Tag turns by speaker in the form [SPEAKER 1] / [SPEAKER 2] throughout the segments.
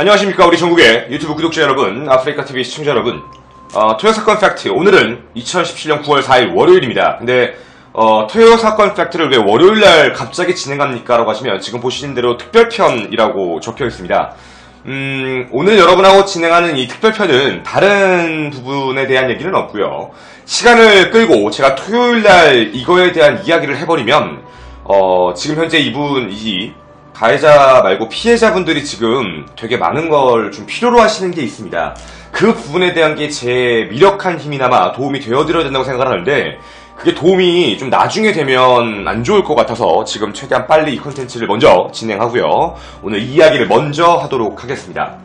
[SPEAKER 1] 안녕하십니까 우리 전국의 유튜브 구독자 여러분 아프리카 TV 시청자 여러분. 어, 토요 사건 팩트 오늘은 2017년 9월 4일 월요일입니다. 근데 어, 토요 사건 팩트를 왜 월요일날 갑자기 진행합니까? 라고 하시면 지금 보시는 대로 특별편이라고 적혀 있습니다. 음, 오늘 여러분하고 진행하는 이 특별편은 다른 부분에 대한 얘기는 없고요. 시간을 끌고 제가 토요일날 이거에 대한 이야기를 해버리면 어, 지금 현재 이분이 가해자 말고 피해자분들이 지금 되게 많은 걸 좀 필요로 하시는 게 있습니다. 그 부분에 대한 게 제 미력한 힘이나마 도움이 되어드려야 된다고 생각을 하는데 그게 도움이 좀 나중에 되면 안 좋을 것 같아서 지금 최대한 빨리 이 컨텐츠를 먼저 진행하고요. 오늘 이 이야기를 먼저 하도록 하겠습니다.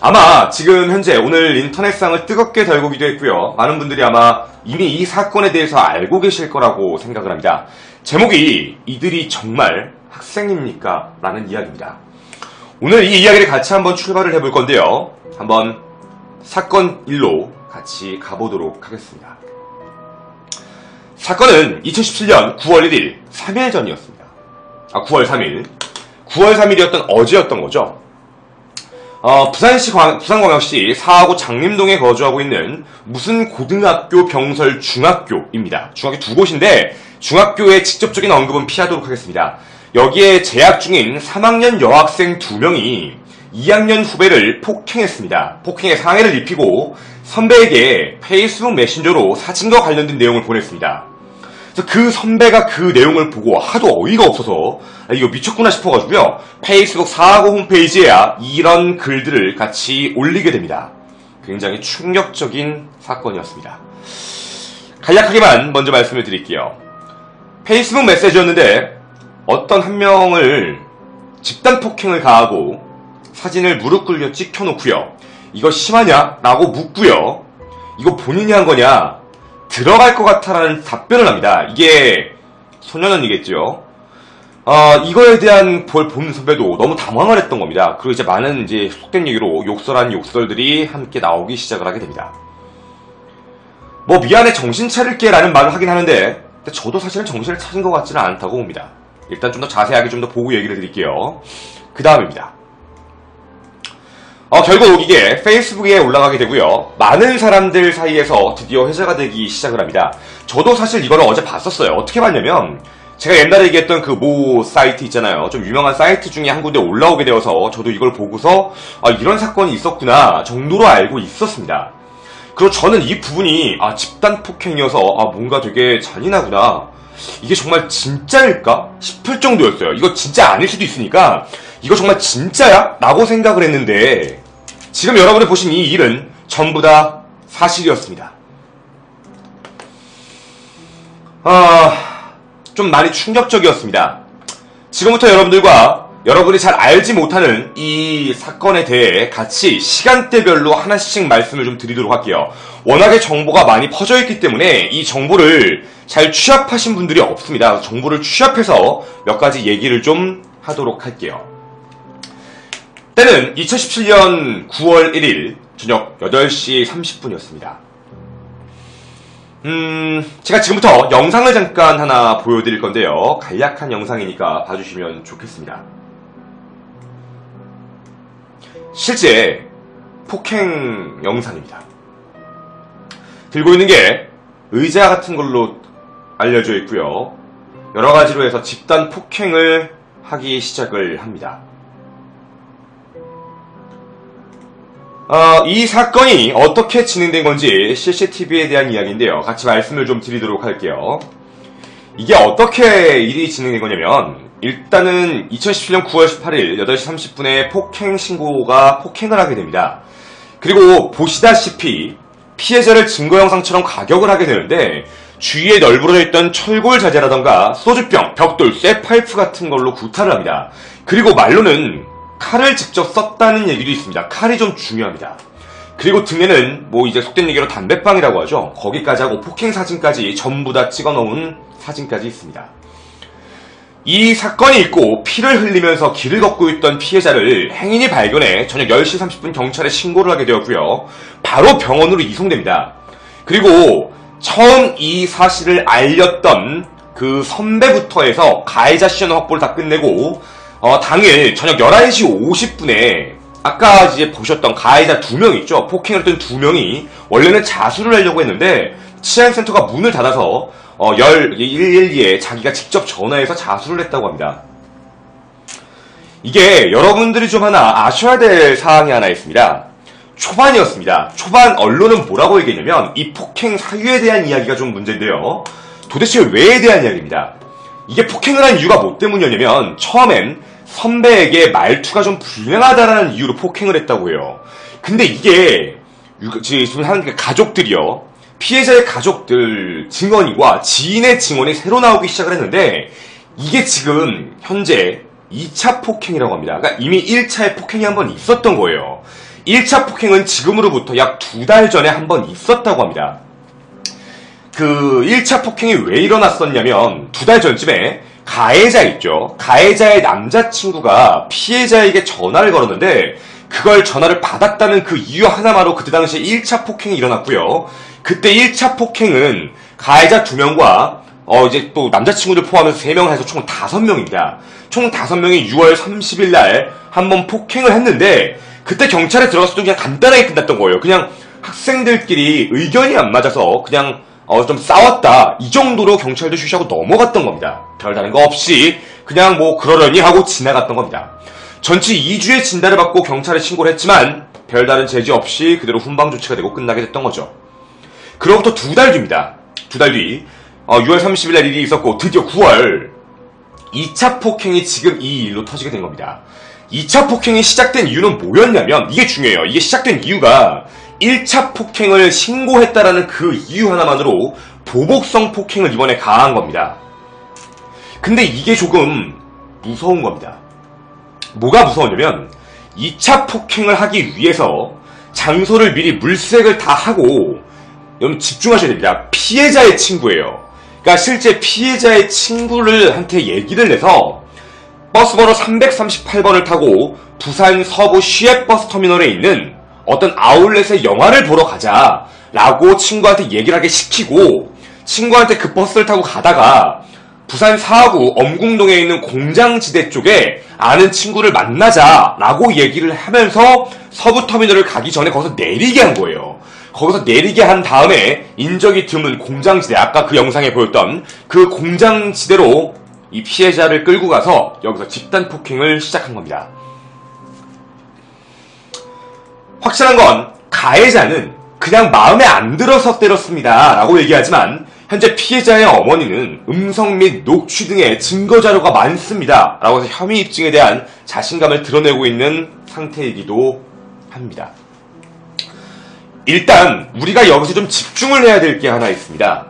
[SPEAKER 1] 아마 지금 현재 오늘 인터넷상을 뜨겁게 달구기도 했고요. 많은 분들이 아마 이미 이 사건에 대해서 알고 계실 거라고 생각을 합니다. 제목이 이들이 정말 학생입니까? 라는 이야기입니다. 오늘 이 이야기를 같이 한번 출발을 해볼 건데요. 한번 사건 일로 같이 가보도록 하겠습니다. 사건은 2017년 9월 1일 3일 전이었습니다. 아, 9월 3일. 9월 3일이었던 어제였던 거죠. 어, 부산시 광, 부산광역시 사하구 장림동에 거주하고 있는 무슨 고등학교 병설 중학교입니다. 중학교 두 곳인데 중학교의 직접적인 언급은 피하도록 하겠습니다. 여기에 재학 중인 3학년 여학생 2명이 2학년 후배를 폭행했습니다. 폭행의 상해를 입히고 선배에게 페이스북 메신저로 사진과 관련된 내용을 보냈습니다. 그 선배가 그 내용을 보고 하도 어이가 없어서 아, 이거 미쳤구나 싶어가지고요. 페이스북 사하고 홈페이지에야 이런 글들을 같이 올리게 됩니다. 굉장히 충격적인 사건이었습니다. 간략하게만 먼저 말씀을 드릴게요. 페이스북 메시지였는데 어떤 한 명을 집단 폭행을 가하고 사진을 무릎 꿇려 찍혀놓고요. 이거 심하냐? 라고 묻고요. 이거 본인이 한 거냐? 들어갈 것 같아라는 답변을 합니다. 이게 소년원이겠죠. 어, 이거에 대한 볼 보는 선배도 너무 당황을 했던 겁니다. 그리고 이제 많은 이제 속된 얘기로 욕설한 욕설들이 함께 나오기 시작을 하게 됩니다. 뭐 미안해 정신 차릴게 라는 말을 하긴 하는데 저도 사실은 정신을 차린 것 같지는 않다고 봅니다. 일단 좀 더 자세하게 좀 더 보고 얘기를 드릴게요. 그 다음입니다. 어, 결국 이게 페이스북에 올라가게 되고요. 많은 사람들 사이에서 드디어 회자가 되기 시작을 합니다. 저도 사실 이거를 어제 봤었어요. 어떻게 봤냐면 제가 옛날에 얘기했던 그 모 사이트 있잖아요. 좀 유명한 사이트 중에 한 군데 올라오게 되어서 저도 이걸 보고서 아, 이런 사건이 있었구나 정도로 알고 있었습니다. 그리고 저는 이 부분이 아, 집단 폭행이어서 아, 뭔가 되게 잔인하구나. 이게 정말 진짜일까 싶을 정도였어요. 이거 진짜 아닐 수도 있으니까 이거 정말 진짜야? 라고 생각을 했는데 지금 여러분이 보신 이 일은 전부 다 사실이었습니다. 아, 좀 많이 충격적이었습니다. 지금부터 여러분들과 여러분이 잘 알지 못하는 이 사건에 대해 같이 시간대별로 하나씩 말씀을 좀 드리도록 할게요. 워낙에 정보가 많이 퍼져 있기 때문에 이 정보를 잘 취합하신 분들이 없습니다. 정보를 취합해서 몇 가지 얘기를 좀 하도록 할게요. 때는 2017년 9월 1일 저녁 8시 30분이었습니다. 음, 제가 지금부터 영상을 잠깐 하나 보여드릴 건데요. 간략한 영상이니까 봐주시면 좋겠습니다. 실제 폭행 영상입니다. 들고 있는 게 의자 같은 걸로 알려져 있고요. 여러 가지로 해서 집단 폭행을 하기 시작을 합니다. 어, 이 사건이 어떻게 진행된 건지 CCTV에 대한 이야기인데요. 같이 말씀을 좀 드리도록 할게요. 이게 어떻게 일이 진행된 거냐면 일단은 2017년 9월 18일 8시 30분에 폭행 신고가 폭행을 하게 됩니다. 그리고 보시다시피 피해자를 증거 영상처럼 가격을 하게 되는데 주위에 널브러져 있던 철골 자재라던가 소주병, 벽돌, 쇠파이프 같은 걸로 구타를 합니다. 그리고 말로는 칼을 직접 썼다는 얘기도 있습니다. 칼이 좀 중요합니다. 그리고 등에는 뭐 이제 속된 얘기로 담배빵이라고 하죠. 거기까지 하고 폭행 사진까지 전부 다 찍어 놓은 사진까지 있습니다. 이 사건이 있고 피를 흘리면서 길을 걷고 있던 피해자를 행인이 발견해 저녁 10시 30분 경찰에 신고를 하게 되었고요. 바로 병원으로 이송됩니다. 그리고 처음 이 사실을 알렸던 그 선배부터 해서 가해자 시연 확보를 다 끝내고 어, 당일 저녁 11시 50분에 아까 이제 보셨던 가해자 두 명 있죠. 폭행을 했던 두 명이 원래는 자수를 하려고 했는데 치안센터가 문을 닫아서 어, 112에 자기가 직접 전화해서 자수를 했다고 합니다. 이게 여러분들이 좀 하나 아셔야 될 사항이 하나 있습니다. 초반이었습니다. 초반 언론은 뭐라고 얘기했냐면 이 폭행 사유에 대한 이야기가 좀 문제인데요. 도대체 왜에 대한 이야기입니다. 이게 폭행을 한 이유가 뭐 때문이었냐면 처음엔 선배에게 말투가 좀 불량하다라는 이유로 폭행을 했다고 해요. 근데 이게 지금 하는 그 가족들이요. 피해자의 가족들 증언과 지인의 증언이 새로 나오기 시작을 했는데 이게 지금 현재 2차 폭행이라고 합니다. 그러니까 이미 1차의 폭행이 한 번 있었던 거예요. 1차 폭행은 지금으로부터 약 두 달 전에 한 번 있었다고 합니다. 그 1차 폭행이 왜 일어났었냐면 두 달 전쯤에 가해자 있죠. 가해자의 남자친구가 피해자에게 전화를 걸었는데 그걸 전화를 받았다는 그 이유 하나만으로 그때 당시에 1차 폭행이 일어났고요. 그때 1차 폭행은 가해자 2명과 어 이제 또 남자친구들 포함해서 3명을 해서 총 5명입니다. 총 5명이 6월 30일 날 한 번 폭행을 했는데 그때 경찰에 들어갔을 때 그냥 간단하게 끝났던 거예요. 그냥 학생들끼리 의견이 안 맞아서 그냥 어, 좀 싸웠다. 이 정도로 경찰도 쉬쉬하고 넘어갔던 겁니다. 별다른 거 없이 그냥 뭐 그러려니 하고 지나갔던 겁니다. 전치 2주의 진단을 받고 경찰에 신고를 했지만 별다른 제지 없이 그대로 훈방 조치가 되고 끝나게 됐던 거죠. 그로부터 두 달 뒤입니다. 두 달 뒤, 어, 6월 30일 날 일이 있었고 드디어 9월 2차 폭행이 지금 이 일로 터지게 된 겁니다. 2차 폭행이 시작된 이유는 뭐였냐면 이게 중요해요. 이게 시작된 이유가 1차 폭행을 신고했다라는 그 이유 하나만으로 보복성 폭행을 이번에 가한 겁니다. 근데 이게 조금 무서운 겁니다. 뭐가 무서웠냐면 2차 폭행을 하기 위해서 장소를 미리 물색을 다 하고 여러분 집중하셔야 됩니다. 피해자의 친구예요. 그러니까 실제 피해자의 친구를 한테 얘기를 내서 버스 번호 338번을 타고 부산 서부 시외버스 터미널에 있는 어떤 아울렛에 영화를 보러 가자 라고 친구한테 얘기를 하게 시키고 친구한테 그 버스를 타고 가다가 부산 사하구 엄궁동에 있는 공장지대 쪽에 아는 친구를 만나자라고 얘기를 하면서 서부터미널을 가기 전에 거기서 내리게 한 거예요. 거기서 내리게 한 다음에 인적이 드문 공장지대, 아까 그 영상에 보였던 그 공장지대로 이 피해자를 끌고 가서 여기서 집단 폭행을 시작한 겁니다. 확실한 건 가해자는 그냥 마음에 안 들어서 때렸습니다. 라고 얘기하지만 현재 피해자의 어머니는 음성 및 녹취 등의 증거 자료가 많습니다. 라고 해서 혐의 입증에 대한 자신감을 드러내고 있는 상태이기도 합니다. 일단 우리가 여기서 좀 집중을 해야 될 게 하나 있습니다.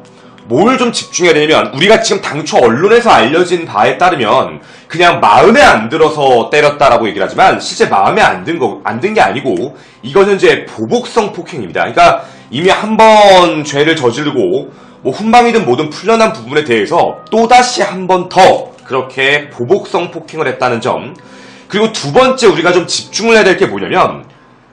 [SPEAKER 1] 뭘 좀 집중해야 되냐면 우리가 지금 당초 언론에서 알려진 바에 따르면 그냥 마음에 안 들어서 때렸다라고 얘기를 하지만 실제 마음에 안 든 거, 안 든 게 아니고 이건 현재 보복성 폭행입니다. 그러니까 이미 한 번 죄를 저지르고 뭐 훈방이든 뭐든 풀려난 부분에 대해서 또다시 한 번 더 그렇게 보복성 폭행을 했다는 점 그리고 두 번째 우리가 좀 집중을 해야 될 게 뭐냐면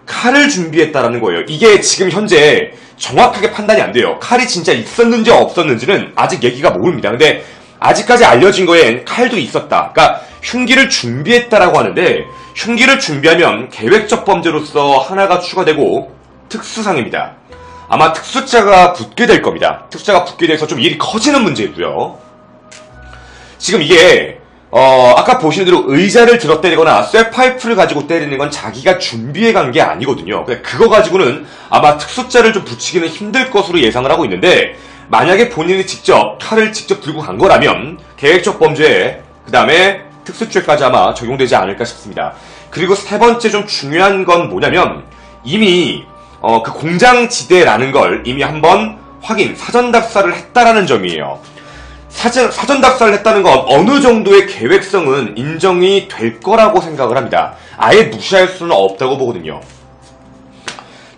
[SPEAKER 1] 칼을 준비했다라는 거예요. 이게 지금 현재 정확하게 판단이 안 돼요. 칼이 진짜 있었는지 없었는지는 아직 얘기가 모릅니다. 근데 아직까지 알려진 거엔 칼도 있었다. 그러니까 흉기를 준비했다라고 하는데 흉기를 준비하면 계획적 범죄로서 하나가 추가되고 특수상입니다. 아마 특수자가 붙게 될 겁니다. 특수자가 붙게 돼서 좀 일이 커지는 문제고요. 지금 이게 어, 아까 보시는 대로 의자를 들어 때리거나 쇠파이프를 가지고 때리는 건 자기가 준비해 간 게 아니거든요. 그거 가지고는 아마 특수자를 좀 붙이기는 힘들 것으로 예상을 하고 있는데 만약에 본인이 직접 칼을 직접 들고 간 거라면 계획적 범죄에 그 다음에 특수죄까지 아마 적용되지 않을까 싶습니다. 그리고 세 번째 좀 중요한 건 뭐냐면 이미 어, 그 공장 지대라는 걸 이미 한번 확인, 사전 답사를 했다라는 점이에요. 사전, 사전 답사를 했다는 건 어느 정도의 계획성은 인정이 될 거라고 생각을 합니다. 아예 무시할 수는 없다고 보거든요.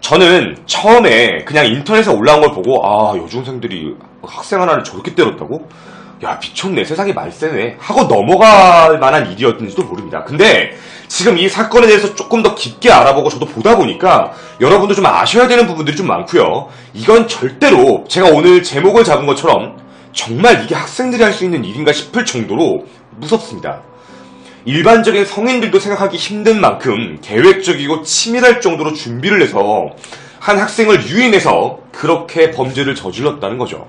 [SPEAKER 1] 저는 처음에 그냥 인터넷에 올라온 걸 보고 아 여중생들이 학생 하나를 저렇게 때렸다고? 야 미쳤네 세상이 말세네 하고 넘어갈 만한 일이었는지도 모릅니다. 근데 지금 이 사건에 대해서 조금 더 깊게 알아보고 저도 보다 보니까 여러분도 좀 아셔야 되는 부분들이 좀 많고요. 이건 절대로 제가 오늘 제목을 잡은 것처럼 정말 이게 학생들이 할 수 있는 일인가 싶을 정도로 무섭습니다. 일반적인 성인들도 생각하기 힘든 만큼 계획적이고 치밀할 정도로 준비를 해서 한 학생을 유인해서 그렇게 범죄를 저질렀다는 거죠.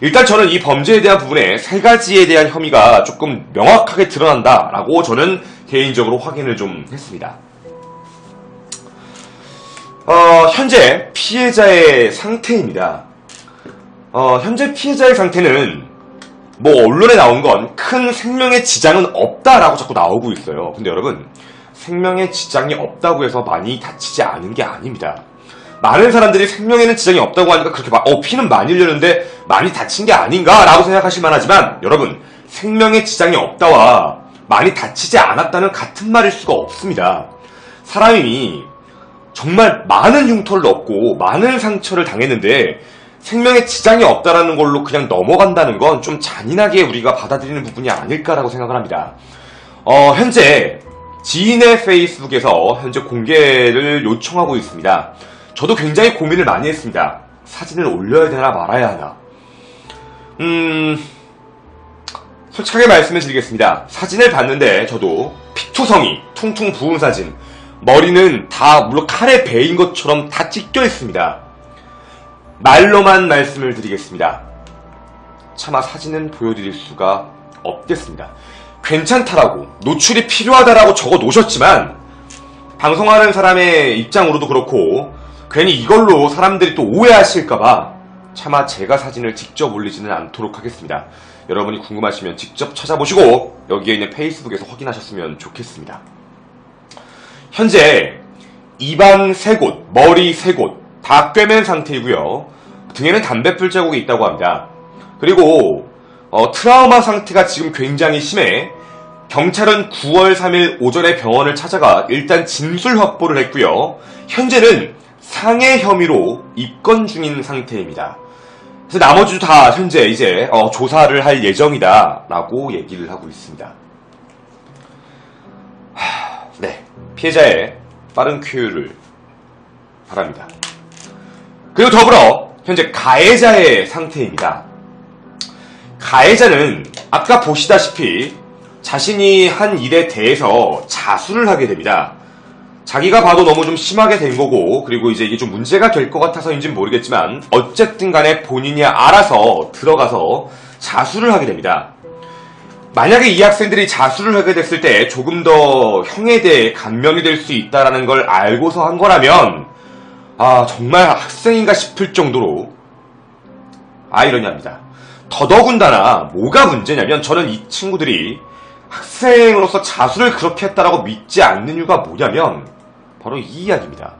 [SPEAKER 1] 일단 저는 이 범죄에 대한 부분에 세 가지에 대한 혐의가 조금 명확하게 드러난다라고 저는 개인적으로 확인을 좀 했습니다. 어, 현재 피해자의 상태입니다. 어, 현재 피해자의 상태는 뭐 언론에 나온 건 큰 생명의 지장은 없다라고 자꾸 나오고 있어요. 근데 여러분 생명의 지장이 없다고 해서 많이 다치지 않은 게 아닙니다. 많은 사람들이 생명에는 지장이 없다고 하니까 그렇게 막, 어, 피는 많이 흘렸는데 많이 다친 게 아닌가라고 생각하실 만 하지만 여러분 생명의 지장이 없다와 많이 다치지 않았다는 같은 말일 수가 없습니다. 사람이 정말 많은 흉터를 얻고 많은 상처를 당했는데 생명에 지장이 없다라는 걸로 그냥 넘어간다는 건 좀 잔인하게 우리가 받아들이는 부분이 아닐까라고 생각을 합니다. 어, 현재 지인의 페이스북에서 현재 공개를 요청하고 있습니다. 저도 굉장히 고민을 많이 했습니다. 사진을 올려야 되나 말아야 하나. 음, 솔직하게 말씀을 드리겠습니다. 사진을 봤는데 저도 픽투성이 퉁퉁 부은 사진, 머리는 다 물론 칼에 베인 것처럼 다 찢겨 있습니다. 말로만 말씀을 드리겠습니다. 차마 사진은 보여드릴 수가 없겠습니다. 괜찮다라고, 노출이 필요하다라고 적어 놓으셨지만, 방송하는 사람의 입장으로도 그렇고, 괜히 이걸로 사람들이 또 오해하실까봐, 차마 제가 사진을 직접 올리지는 않도록 하겠습니다. 여러분이 궁금하시면 직접 찾아보시고, 여기에 있는 페이스북에서 확인하셨으면 좋겠습니다. 현재, 입안 세 곳, 머리 세 곳, 다 꿰맨 상태이고요. 등에는 담배풀 자국이 있다고 합니다. 그리고 어, 트라우마 상태가 지금 굉장히 심해 경찰은 9월 3일 오전에 병원을 찾아가 일단 진술 확보를 했고요. 현재는 상해 혐의로 입건 중인 상태입니다. 그래서 나머지도 다 현재 이제 어, 조사를 할 예정이다라고 얘기를 하고 있습니다. 하, 네, 피해자의 빠른 쾌유를 바랍니다. 그리고 더불어 현재 가해자의 상태입니다. 가해자는 아까 보시다시피 자신이 한 일에 대해서 자수를 하게 됩니다. 자기가 봐도 너무 좀 심하게 된 거고 그리고 이제 이게 좀 문제가 될 것 같아서인지는 모르겠지만 어쨌든 간에 본인이 알아서 들어가서 자수를 하게 됩니다. 만약에 이 학생들이 자수를 하게 됐을 때 조금 더 형에 대해 감명이 될 수 있다라는 걸 알고서 한 거라면 아 정말 학생인가 싶을 정도로 아이러니합니다. 더더군다나 뭐가 문제냐면 저는 이 친구들이 학생으로서 자수를 그렇게 했다라고 믿지 않는 이유가 뭐냐면 바로 이 이야기입니다.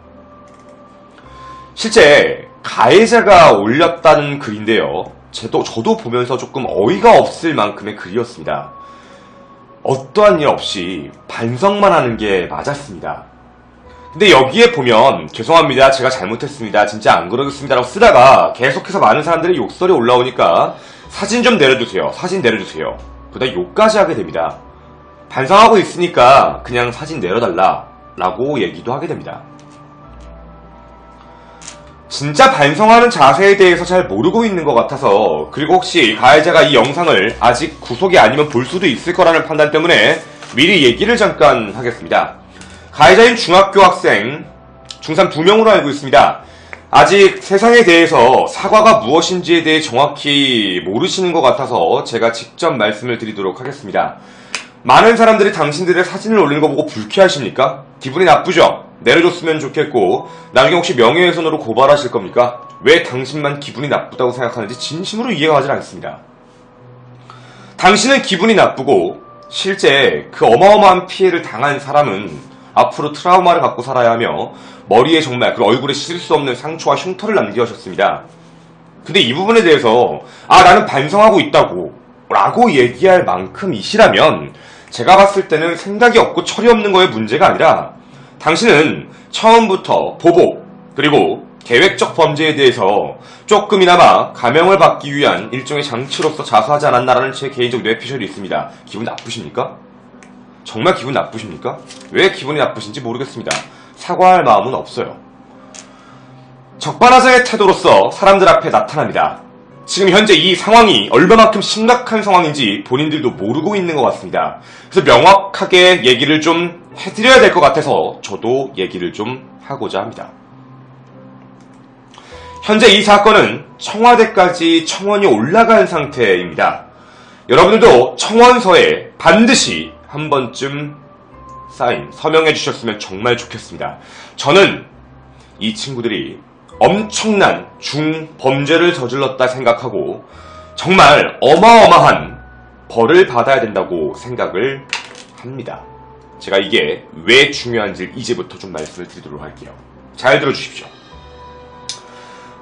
[SPEAKER 1] 실제 가해자가 올렸다는 글인데요. 저도, 저도 보면서 조금 어이가 없을 만큼의 글이었습니다. 어떠한 일 없이 반성만 하는 게 맞았습니다. 근데 여기에 보면 죄송합니다. 제가 잘못했습니다. 진짜 안 그러겠습니다 라고 쓰다가 계속해서 많은 사람들이 욕설이 올라오니까 사진 좀 내려주세요. 사진 내려주세요. 그러다 욕까지 하게 됩니다. 반성하고 있으니까 그냥 사진 내려달라 라고 얘기도 하게 됩니다. 진짜 반성하는 자세에 대해서 잘 모르고 있는 것 같아서 그리고 혹시 가해자가 이 영상을 아직 구속이 아니면 볼 수도 있을 거라는 판단 때문에 미리 얘기를 잠깐 하겠습니다. 가해자인 중학교 학생 중3 2명으로 알고 있습니다. 아직 세상에 대해서 사과가 무엇인지에 대해 정확히 모르시는 것 같아서 제가 직접 말씀을 드리도록 하겠습니다. 많은 사람들이 당신들의 사진을 올리는 거 보고 불쾌하십니까? 기분이 나쁘죠? 내려줬으면 좋겠고 나중에 혹시 명예훼손으로 고발하실 겁니까? 왜 당신만 기분이 나쁘다고 생각하는지 진심으로 이해가 가지 않습니다. 당신은 기분이 나쁘고 실제 그 어마어마한 피해를 당한 사람은 앞으로 트라우마를 갖고 살아야 하며 머리에 정말 그 얼굴에 씻을 수 없는 상처와 흉터를 남겨하셨습니다. 근데 이 부분에 대해서 아 나는 반성하고 있다고 라고 얘기할 만큼이시라면 제가 봤을 때는 생각이 없고 철이 없는 거에 문제가 아니라 당신은 처음부터 보복 그리고 계획적 범죄에 대해서 조금이나마 감형을 받기 위한 일종의 장치로서 자수하지 않았나라는 제 개인적 뇌피셜이 있습니다. 기분 나쁘십니까? 정말 기분 나쁘십니까? 왜 기분이 나쁘신지 모르겠습니다. 사과할 마음은 없어요. 적반하장의 태도로서 사람들 앞에 나타납니다. 지금 현재 이 상황이 얼마만큼 심각한 상황인지 본인들도 모르고 있는 것 같습니다. 그래서 명확하게 얘기를 좀 해드려야 될 것 같아서 저도 얘기를 좀 하고자 합니다. 현재 이 사건은 청와대까지 청원이 올라간 상태입니다. 여러분들도 청원서에 반드시 한 번쯤 사인, 서명해 주셨으면 정말 좋겠습니다. 저는 이 친구들이 엄청난 중범죄를 저질렀다 생각하고 정말 어마어마한 벌을 받아야 된다고 생각을 합니다. 제가 이게 왜 중요한지 이제부터 좀 말씀을 드리도록 할게요. 잘 들어주십시오.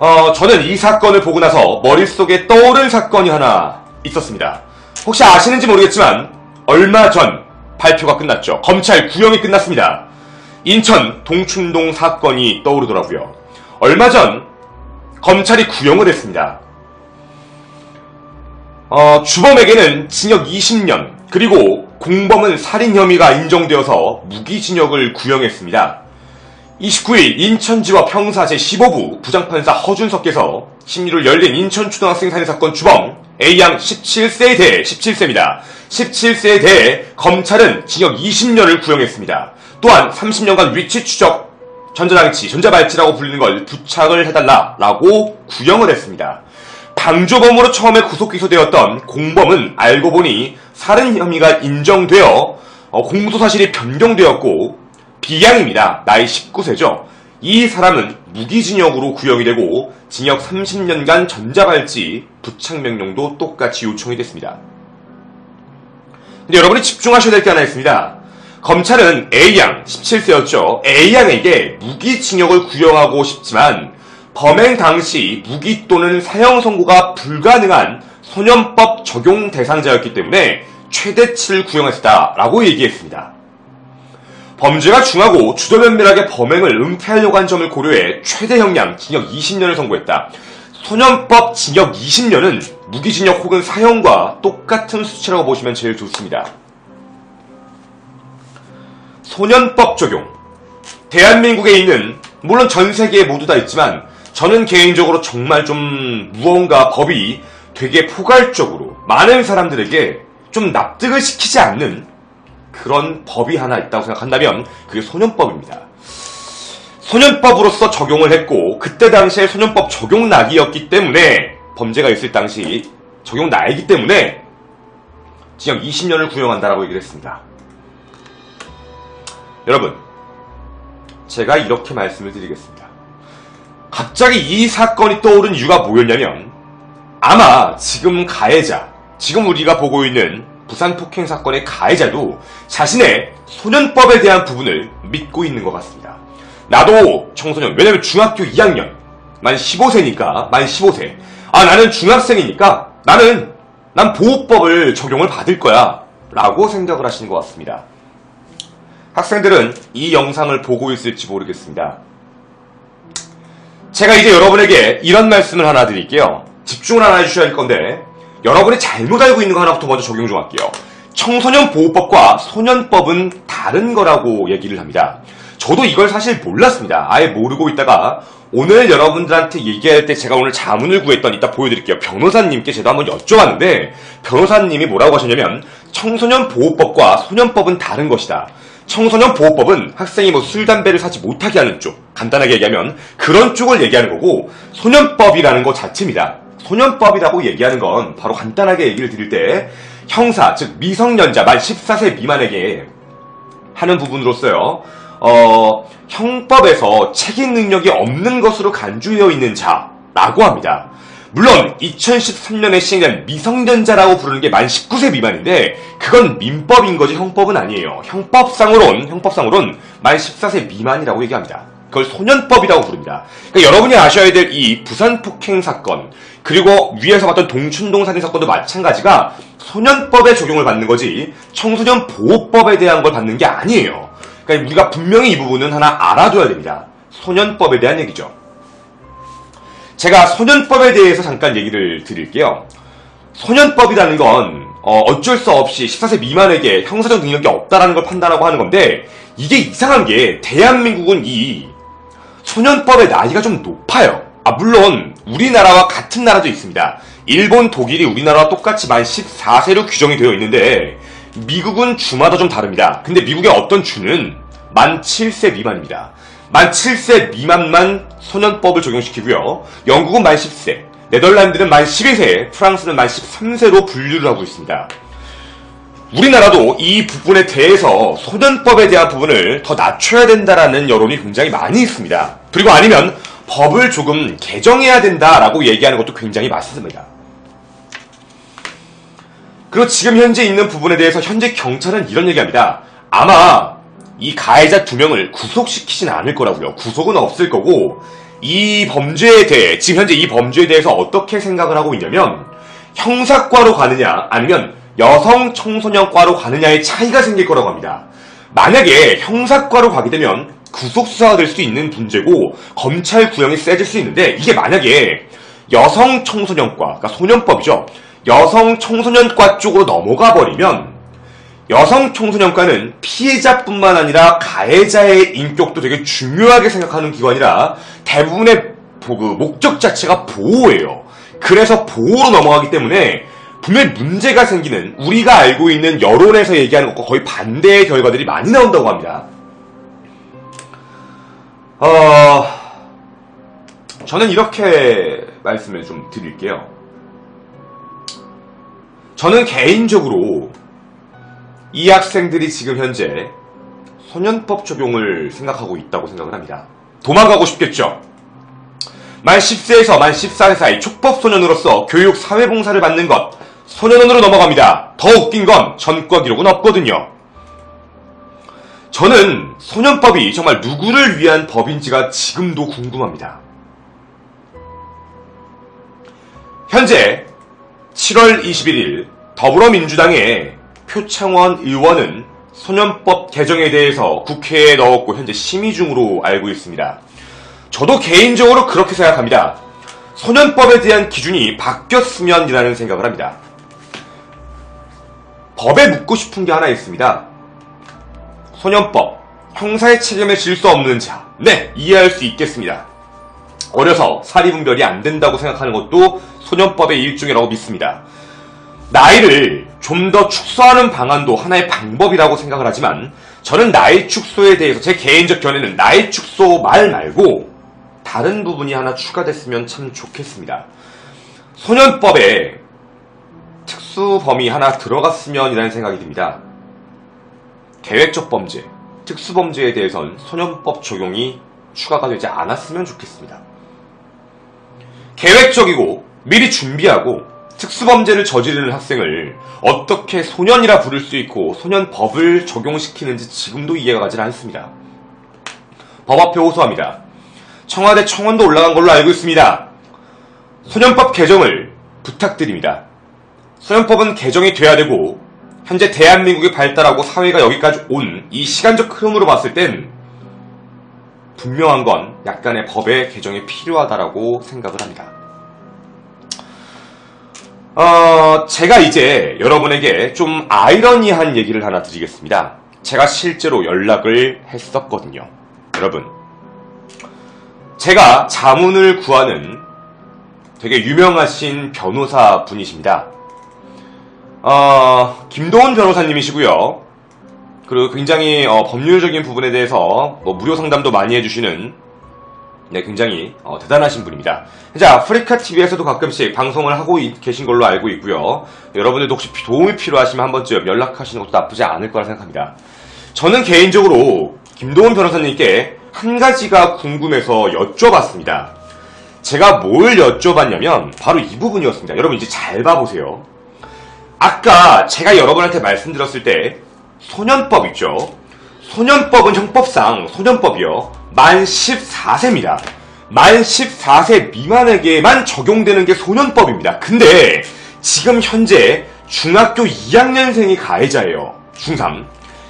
[SPEAKER 1] 어, 저는 이 사건을 보고 나서 머릿속에 떠오른 사건이 하나 있었습니다. 혹시 아시는지 모르겠지만 얼마 전 발표가 끝났죠. 검찰 구형이 끝났습니다. 인천 동춘동 사건이 떠오르더라고요. 얼마 전 검찰이 구형을 했습니다. 어, 주범에게는 징역 20년 그리고 공범은 살인 혐의가 인정되어서 무기징역을 구형했습니다. 29일 인천지법 형사 제15부 부장판사 허준석께서 심리를 열린 인천초등학생 살인 사건 주범 A양 17세에 대해 17세입니다. 17세에 대해 검찰은 징역 20년을 구형했습니다. 또한 30년간 위치 추적, 전자장치, 전자발찌라고 불리는 걸 부착을 해달라라고 구형을 했습니다. 방조범으로 처음에 구속 기소되었던 공범은 알고 보니 살인 혐의가 인정되어 어, 공소 사실이 변경되었고 비양입니다. 나이 19세죠. 이 사람은 무기징역으로 구형이 되고 징역 30년간 전자발찌 부착명령도 똑같이 요청이 됐습니다. 근데 여러분이 집중하셔야 될 게 하나 있습니다. 검찰은 A양, 17세였죠. A양에게 무기징역을 구형하고 싶지만 범행 당시 무기 또는 사형 선고가 불가능한 소년법 적용 대상자였기 때문에 최대치를 구형했다라고 얘기했습니다. 범죄가 중하고 주도면밀하게 범행을 은폐하려고 한 점을 고려해 최대 형량 징역 20년을 선고했다. 소년법 징역 20년은 무기징역 혹은 사형과 똑같은 수치라고 보시면 제일 좋습니다. 소년법 적용. 대한민국에 있는, 물론 전 세계에 모두 다 있지만, 저는 개인적으로 정말 좀 무언가 법이 되게 포괄적으로 많은 사람들에게 좀 납득을 시키지 않는 그런 법이 하나 있다고 생각한다면 그게 소년법입니다. 소년법으로서 적용을 했고 그때 당시에 소년법 적용 낙이었기 때문에 범죄가 있을 당시 적용 낙이기 때문에 징역 20년을 구형한다라고 얘기를 했습니다. 여러분, 제가 이렇게 말씀을 드리겠습니다. 갑자기 이 사건이 떠오른 이유가 뭐였냐면 아마 지금 가해자, 지금 우리가 보고 있는 부산 폭행 사건의 가해자도 자신의 소년법에 대한 부분을 믿고 있는 것 같습니다. 나도 청소년, 왜냐면 중학교 2학년, 만 15세니까, 만 15세. 아, 나는 중학생이니까, 나는, 난 보호법을 적용을 받을 거야. 라고 생각을 하시는 것 같습니다. 학생들은 이 영상을 보고 있을지 모르겠습니다. 제가 이제 여러분에게 이런 말씀을 하나 드릴게요. 집중을 하나 해주셔야 할 건데, 여러분이 잘못 알고 있는 거 하나부터 먼저 적용 좀 할게요. 청소년 보호법과 소년법은 다른 거라고 얘기를 합니다. 저도 이걸 사실 몰랐습니다. 아예 모르고 있다가 오늘 여러분들한테 얘기할 때 제가 오늘 자문을 구했던 이따 보여드릴게요. 변호사님께 제가 한번 여쭤봤는데 변호사님이 뭐라고 하셨냐면 청소년 보호법과 소년법은 다른 것이다. 청소년 보호법은 학생이 뭐 술, 담배를 사지 못하게 하는 쪽, 간단하게 얘기하면 그런 쪽을 얘기하는 거고 소년법이라는 것 자체입니다. 소년법이라고 얘기하는 건 바로 간단하게 얘기를 드릴 때 형사, 즉 미성년자 만 14세 미만에게 하는 부분으로서요. 어, 형법에서 책임 능력이 없는 것으로 간주되어 있는 자라고 합니다. 물론 2013년에 시행된 미성년자라고 부르는 게 만 19세 미만인데 그건 민법인 거지 형법은 아니에요. 형법상으론 형법상으론 만 14세 미만이라고 얘기합니다. 그걸 소년법이라고 부릅니다. 그러니까 여러분이 아셔야 될 이 부산 폭행 사건 그리고 위에서 봤던 동춘동 살인 사건도 마찬가지가 소년법에 적용을 받는 거지 청소년 보호법에 대한 걸 받는 게 아니에요. 그러니까 우리가 분명히 이 부분은 하나 알아둬야 됩니다. 소년법에 대한 얘기죠. 제가 소년법에 대해서 잠깐 얘기를 드릴게요. 소년법이라는 건 어, 쩔수 없이 14세 미만에게 형사적 능력이 없다라는 걸 판단하고 하는 건데 이게 이상한 게 대한민국은 이 소년법의 나이가 좀 높아요. 아 물론 우리나라와 같은 나라도 있습니다. 일본, 독일이 우리나라와 똑같이 만 14세로 규정이 되어 있는데 미국은 주마다 좀 다릅니다. 근데 미국의 어떤 주는 만 7세 미만입니다. 만 7세 미만만 소년법을 적용시키고요. 영국은 만 10세, 네덜란드는 만 12세, 프랑스는 만 13세로 분류를 하고 있습니다. 우리나라도 이 부분에 대해서 소년법에 대한 부분을 더 낮춰야 된다라는 여론이 굉장히 많이 있습니다. 그리고 아니면 법을 조금 개정해야 된다라고 얘기하는 것도 굉장히 맞습니다. 그리고 지금 현재 있는 부분에 대해서 현재 경찰은 이런 얘기합니다. 아마 이 가해자 두 명을 구속시키진 않을 거라고요. 구속은 없을 거고 이 범죄에 대해 지금 현재 이 범죄에 대해서 어떻게 생각을 하고 있냐면 형사과로 가느냐 아니면 여성 청소년과로 가느냐의 차이가 생길 거라고 합니다. 만약에 형사과로 가게 되면 구속수사가 될 수 있는 문제고 검찰 구형이 세질 수 있는데 이게 만약에 여성 청소년과 그러니까 소년법이죠. 여성 청소년과 쪽으로 넘어가 버리면 여성 청소년과는 피해자뿐만 아니라 가해자의 인격도 되게 중요하게 생각하는 기관이라 대부분의 그 목적 자체가 보호예요. 그래서 보호로 넘어가기 때문에 분명히 문제가 생기는 우리가 알고 있는 여론에서 얘기하는 것과 거의 반대의 결과들이 많이 나온다고 합니다. 어, 저는 이렇게 말씀을 좀 드릴게요. 저는 개인적으로 이 학생들이 지금 현재 소년법 적용을 생각하고 있다고 생각을 합니다. 도망가고 싶겠죠? 만 10세에서 만 14세 사이 촉법 소년으로서 교육 사회봉사를 받는 것, 소년원으로 넘어갑니다. 더 웃긴 건 전과 기록은 없거든요. 저는 소년법이 정말 누구를 위한 법인지가 지금도 궁금합니다. 현재 7월 21일 더불어민주당의 표창원 의원은 소년법 개정에 대해서 국회에 넣었고 현재 심의 중으로 알고 있습니다. 저도 개인적으로 그렇게 생각합니다. 소년법에 대한 기준이 바뀌었으면이라는 생각을 합니다. 법에 묻고 싶은 게 하나 있습니다. 소년법, 형사의 책임을 질 수 없는 자. 네, 이해할 수 있겠습니다. 어려서 사리분별이 안 된다고 생각하는 것도 소년법의 일종이라고 믿습니다. 나이를 좀 더 축소하는 방안도 하나의 방법이라고 생각을 하지만 저는 나이 축소에 대해서 제 개인적 견해는 나이 축소 말 말고 다른 부분이 하나 추가됐으면 참 좋겠습니다. 소년법에 특수 범위 하나 들어갔으면이라는 생각이 듭니다. 계획적 범죄, 특수 범죄에 대해선 소년법 적용이 추가가 되지 않았으면 좋겠습니다. 계획적이고 미리 준비하고 특수범죄를 저지르는 학생을 어떻게 소년이라 부를 수 있고 소년법을 적용시키는지 지금도 이해가 가지 않습니다. 법 앞에 호소합니다. 청와대 청원도 올라간 걸로 알고 있습니다. 소년법 개정을 부탁드립니다. 소년법은 개정이 돼야 되고 현재 대한민국이 발달하고 사회가 여기까지 온 이 시간적 흐름으로 봤을 땐 분명한 건 약간의 법의 개정이 필요하다라고 생각을 합니다. 어, 제가 이제 여러분에게 좀 아이러니한 얘기를 하나 드리겠습니다. 제가 실제로 연락을 했었거든요. 여러분, 제가 자문을 구하는 되게 유명하신 변호사 분이십니다. 어, 김도훈 변호사님이시고요. 그리고 굉장히 어, 법률적인 부분에 대해서 뭐 무료 상담도 많이 해주시는 네, 굉장히 어, 대단하신 분입니다. 자, 아프리카 TV에서도 가끔씩 방송을 하고 계신 걸로 알고 있고요. 여러분들도 혹시 도움이 필요하시면 한 번쯤 연락하시는 것도 나쁘지 않을 거라 생각합니다. 저는 개인적으로 김도훈 변호사님께 한 가지가 궁금해서 여쭤봤습니다. 제가 뭘 여쭤봤냐면 바로 이 부분이었습니다. 여러분 이제 잘 봐보세요. 아까 제가 여러분한테 말씀드렸을 때 소년법 있죠. 소년법은 형법상 소년법이요. 만 14세입니다. 만 14세 미만에게만 적용되는 게 소년법입니다. 근데 지금 현재 중학교 2학년생이 가해자예요. 중3.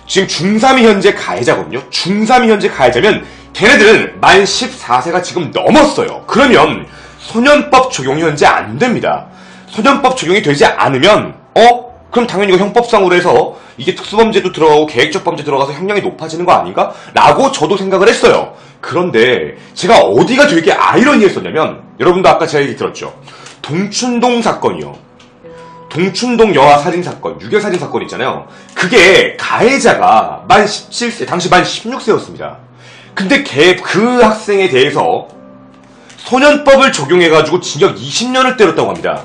[SPEAKER 1] 지금 중3이 현재 가해자거든요. 중3이 현재 가해자면 걔네들은 만 14세가 지금 넘었어요. 그러면 소년법 적용이 현재 안 됩니다. 소년법 적용이 되지 않으면 어? 그럼 당연히 이거 형법상으로 해서 이게 특수범죄도 들어가고 계획적 범죄 들어가서 형량이 높아지는 거 아닌가? 라고 저도 생각을 했어요. 그런데 제가 어디가 되게 아이러니했었냐면 여러분도 아까 제가 얘기 들었죠. 동춘동 사건이요. 동춘동 여아 살인 사건, 유괴 살인 사건 있잖아요. 그게 가해자가 만 17세, 당시 만 16세였습니다. 근데 걔, 그 학생에 대해서 소년법을 적용해가지고 징역 20년을 때렸다고 합니다.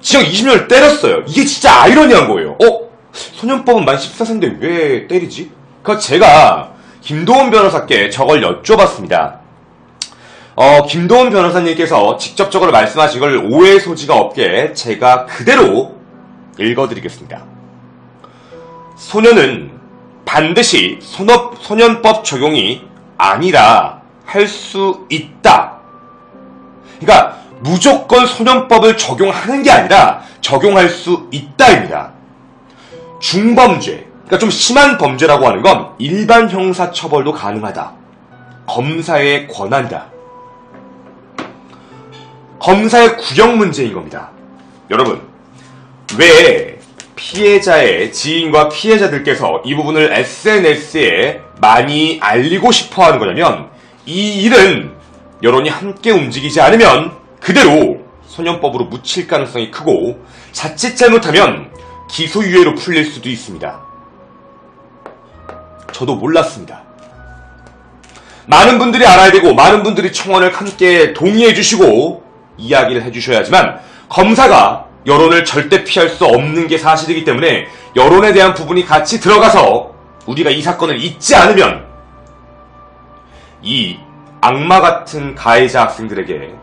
[SPEAKER 1] 징역 20년을 때렸어요. 이게 진짜 아이러니한 거예요. 어? 소년법은 만 14세인데 왜 때리지? 그 제가 김도원 변호사께 저걸 여쭤봤습니다. 어, 김도원 변호사님께서 직접적으로 말씀하신 걸 오해 소지가 없게 제가 그대로 읽어드리겠습니다. 소년은 반드시 소년, 소년법 적용이 아니라 할 수 있다. 그러니까 무조건 소년법을 적용하는 게 아니라 적용할 수 있다입니다. 중범죄, 그러니까 좀 심한 범죄라고 하는 건 일반 형사 처벌도 가능하다. 검사의 권한이다. 검사의 구형 문제인 겁니다. 여러분, 왜 피해자의 지인과 피해자들께서 이 부분을 SNS에 많이 알리고 싶어 하는 거냐면 이 일은 여론이 함께 움직이지 않으면 그대로 소년법으로 묻힐 가능성이 크고 자칫 잘못하면 기소유예로 풀릴 수도 있습니다. 저도 몰랐습니다. 많은 분들이 알아야 되고 많은 분들이 청원을 함께 동의해 주시고 이야기를 해 주셔야지만 검사가 여론을 절대 피할 수 없는 게 사실이기 때문에 여론에 대한 부분이 같이 들어가서 우리가 이 사건을 잊지 않으면 이 악마 같은 가해자 학생들에게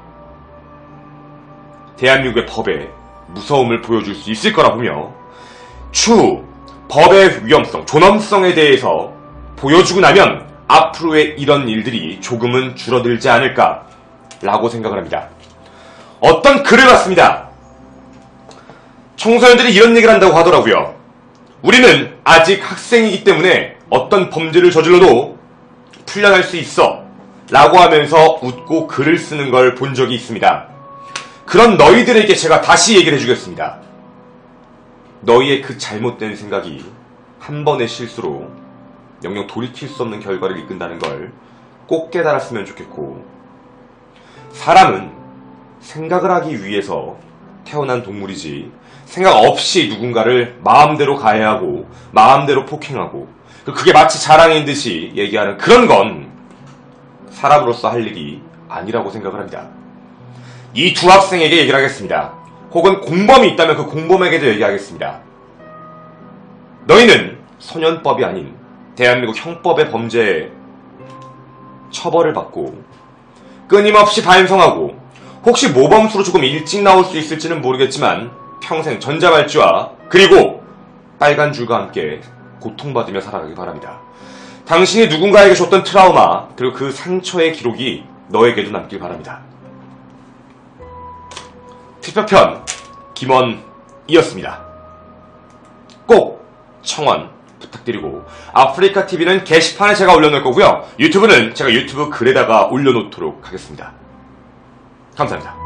[SPEAKER 1] 대한민국의 법에 무서움을 보여줄 수 있을 거라 보며 추후 법의 위험성, 존엄성에 대해서 보여주고 나면 앞으로의 이런 일들이 조금은 줄어들지 않을까 라고 생각을 합니다. 어떤 글을 봤습니다. 청소년들이 이런 얘기를 한다고 하더라고요. 우리는 아직 학생이기 때문에 어떤 범죄를 저질러도 풀려날 수 있어. 라고 하면서 웃고 글을 쓰는 걸 본 적이 있습니다. 그런 너희들에게 제가 다시 얘기를 해주겠습니다. 너희의 그 잘못된 생각이 한 번의 실수로 영영 돌이킬 수 없는 결과를 이끈다는 걸 꼭 깨달았으면 좋겠고, 사람은 생각을 하기 위해서 태어난 동물이지 생각 없이 누군가를 마음대로 가해하고 마음대로 폭행하고 그게 마치 자랑인 듯이 얘기하는 그런 건 사람으로서 할 일이 아니라고 생각을 합니다. 이 두 학생에게 얘기를 하겠습니다. 혹은 공범이 있다면 그 공범에게도 얘기하겠습니다. 너희는 소년법이 아닌 대한민국 형법의 범죄에 처벌을 받고 끊임없이 반성하고 혹시 모범수로 조금 일찍 나올 수 있을지는 모르겠지만 평생 전자발찌와 그리고 빨간 줄과 함께 고통받으며 살아가기 바랍니다. 당신이 누군가에게 줬던 트라우마 그리고 그 상처의 기록이 너에게도 남길 바랍니다. 특별편 김원이었습니다. 꼭 청원 부탁드리고 아프리카 TV는 게시판에 제가 올려놓을 거고요. 유튜브는 제가 유튜브 글에다가 올려놓도록 하겠습니다. 감사합니다.